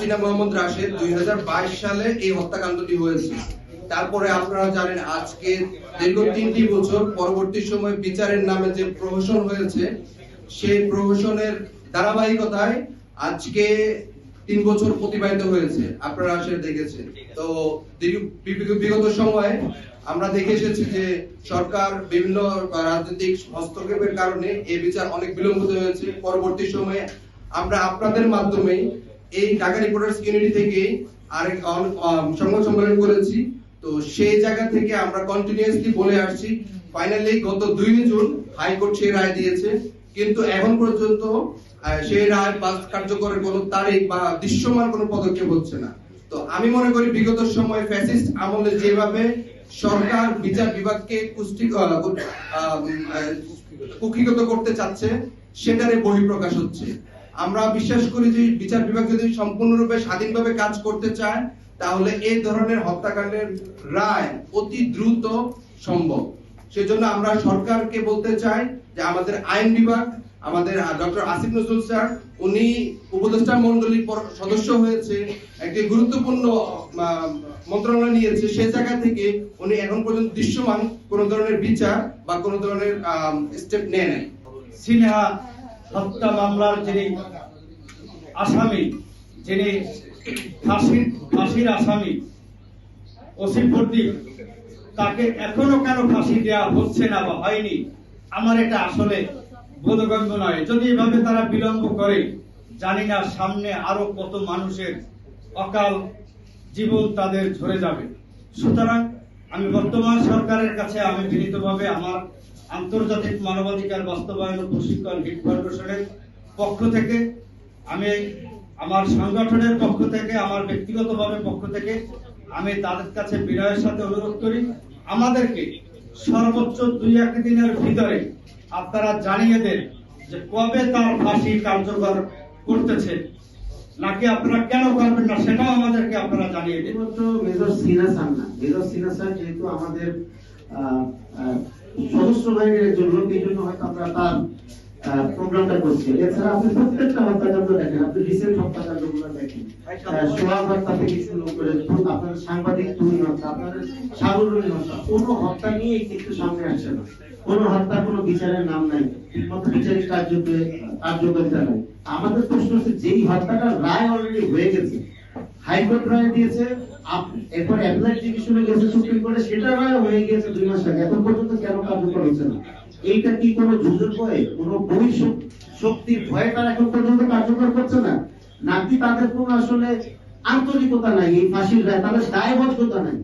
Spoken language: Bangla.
সিনা মোহাম্মদ রাশেদ দুই সালে এই হত্যাকাণ্ডটি হয়েছে। তারপরে আপনারা জানেন আজকে দীর্ঘ তিনটি বছর পরবর্তী সময় বিচারের নামে যে প্রহসন হয়েছে, সেই প্রহসনের ধারাবাহিকতায় আজকে তিন বছর অতিবাহিত হয়েছে। আপনারা সেটা দেখেছেন। তো বিগত- সময়ে আমরা দেখে এসেছি যে সরকার বিভিন্ন রাজনৈতিক হস্তক্ষেপের কারণে এই বিচার অনেক বিলম্বিত হয়েছে। পরবর্তী সময়ে আমরা আপনাদের মাধ্যমে এই ঢাকা রিপোর্টার্স ইউনিটি থেকে আরেক সংবাদ সম্মেলন করেছি। তো সেই জায়গা থেকে আমরা কন্টিনিউয়াসলি বলে আসছি। ফাইনালি গত দুই জুন হাইকোর্ট সেই রায় দিয়েছে। কিন্তু এখন পর্যন্ত সেই রায় বাস কার্যকরের কোনো তারিখ বা দৃশ্যমান কোনো পদক্ষেপ হচ্ছে না। তো আমি মনে করি বিগত সময় ফ্যাসিস্ট আমলে যেভাবে সরকার বিচার বিভাগকে আহ, কুক্ষিগত করতে চাচ্ছে সেটারে বহিঃপ্রকাশ হচ্ছে। আমরা বিশ্বাস করি যে বিচার বিভাগ যদি সম্পূর্ণরূপে স্বাধীনভাবে কাজ করতে চায়, তাহলে এই ধরনের হত্যাকাণ্ডের রায় অতি দ্রুত সম্ভব। সেজন্য আমরা সরকারকে বলতে চাই যে আমাদের আইন বিভাগ, আমাদের ডক্টর আসিফ নজরুল স্যার, উনি উপদেষ্টা মন্ডলীর সদস্য হয়েছে, একটি গুরুত্বপূর্ণ মন্ত্রণালয় নিয়েছে সেই জায়গা থেকে উনি এখন পর্যন্ত দৃশ্যমান কোন ধরনের বিচার বা কোন ধরনের স্টেপ নেয় নাই। সিনহা হত্যা মামলার যিনি আসামি, যিনি ফাঁসির ফাঁসির আসামি প্রদীপ তাকে এখনও কেন ফাঁসি দেওয়া হচ্ছে না বা হয়নি? আমার এটা আসলে বোধগম্য নয়। যদি এভাবে তারা বিলম্ব করে, জানি না সামনে আরও কত মানুষের অকাল জীবন তাদের ঝরে যাবে। সুতরাং আমি বর্তমান সরকারের কাছে আমি বিনীতভাবে আমার আন্তর্জাতিক মানবাধিকার বাস্তবায়ন ও প্রশিক্ষণ হিট ফাউন্ডেশনের পক্ষ থেকে, আমি আমার সংগঠনের পক্ষ থেকে, আমার ব্যক্তিগতভাবে পক্ষ থেকে, আমি তাদের কাছে বিনয়ের সাথে অনুরোধ করি, আমাদেরকে সর্বোচ্চ দুই এক দিনের ভিতরে আপনারা জানিয়ে দেন যে কবে তার ফাঁসি কার্যকর করতেছে। নাকি আপনারা কেন করবেন না, সেটাও আমাদেরকে আপনারা জানিয়ে দিন। মেজর সিনা স্যার না, মেজর সিনা স্যার যেহেতু আমাদের সদস্য বাহিনীর একজন লোক এই জন্য হয়তো আমরা তার প্রোগ্রামটা করছি। এছাড়া আপনি প্রত্যেকটা হত্যাকাণ্ড দেখেন। আপনি রিসেন্ট হত্যাকাণ্ডগুলো দেখেন সোহাগ হত্যা থেকে শুরু করে আপনার সাংবাদিক তুহিন হত্যা সাগরুল হত্যা কোনো হত্যা নিয়ে কিন্তু সামনে আসছে না। কোনো হত্যা কোনো বিচারের নাম নাই। ঠিকমতো বিচারিক কার্য কার্যকারিতা নাই। আমাদের প্রশ্ন হচ্ছে যেই হত্যাটা রায় অলরেডি হয়ে গেছে হাইকোর্ট রায় দিয়েছে এরপর ডিভিশনে গেছে সুপ্রিম কোর্টে সেটা রায় হয়ে গেছে দুই মাস আগে। এখন পর্যন্ত কেন কার্যকর হচ্ছে না? এইটা কি কোনো যুদ্ধের ভয়ে, কোনো ভবিষ্যৎ শক্তি ভয়ে তারা এখন পর্যন্ত কার্যকর করছে না? নাকি তাদের কোনো আসলে আন্তরিকতা নাই, এই ফাঁসির রায়? তাদের দায়বদ্ধতা নাই?